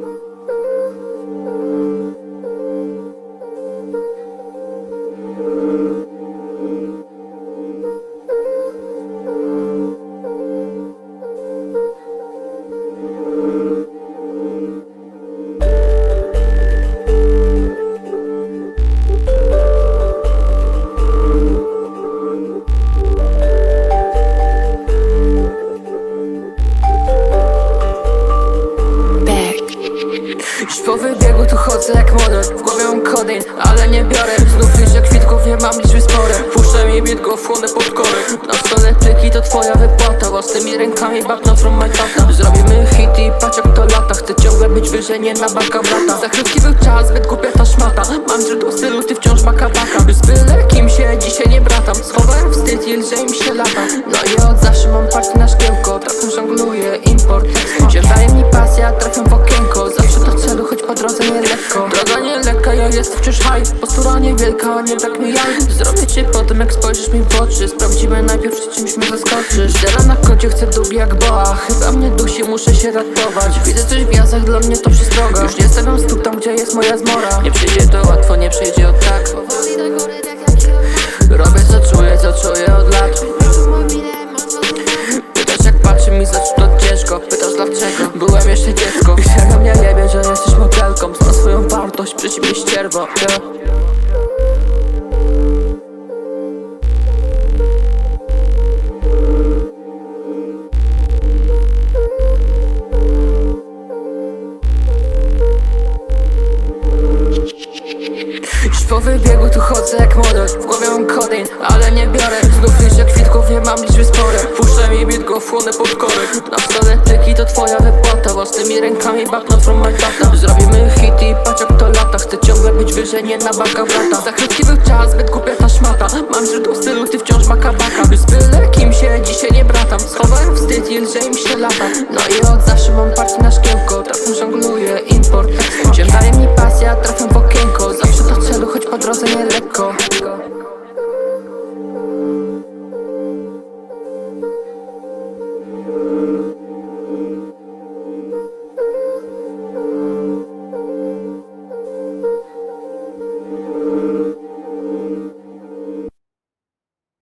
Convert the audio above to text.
Już po wybiegu tu chodzę jak model W głowie mam kodein, ale nie biorę. Znów liczę kwitków, nie mam liczby spore Puszczę mi bit, go wchłonę pod korek. Na stole tyki to twoja wypłata. Własnymi rękami babną from my tata. Zrobimy hit i patrz jak to lata. Chcę ciągle być wyżej, nie na baka brata. Za krótki był czas, zbyt głupia ta szmata. Mam źródło stylu, ty wciąż baka By z byle kim się dzisiaj nie bratam. Schowałem wstyd i lżej mi się lata Postura niewielka, nie brak mi jaj Zrobię cię potem, jak spojrzysz mi w oczy. Sprawdzimy najpierw, czy czymś mnie zaskoczysz. Zera na kocie, chcę długi jak boa. Chyba mnie dusi, muszę się ratować. Widzę coś w jazdach, dla mnie to przestroga. Już nie stawiam stóp tam, gdzie jest moja zmora. Nie przyjdzie to łatwo, nie przyjdzie od tak. Tak Robię co czuję, co czuję od lat. Pytasz jak patrzy mi, zacz to ciężko? Pytasz dlaczego, byłem jeszcze dziecko. I serio mnie nie wie, że jesteś modelką. Zna swoją wartość, przeciwnie ścierwo. Yeah. Po wybiegu tu chodzę jak model W głowie mam kodein, ale nie biorę. Znów liczę kwitków, nie mam liczby spore Puszczę mi bit, go wchłonę pod korek Na stole tyki to twoja wypłata. Własnymi rękami backnot from my tata. Zrobimy hit i patrz jak to lata. Chcę ciągle być wyżej, nie na baka brata Za krótki był czas, zbyt głupia ta szmata. Mam źródło stylu, ty wciąż maka baka. By z byle kim się dzisiaj nie bratam. Schowałem wstyd i lżej mi się lata. No i od zawsze mam party na szkiełko. Trafem żongluję, Go.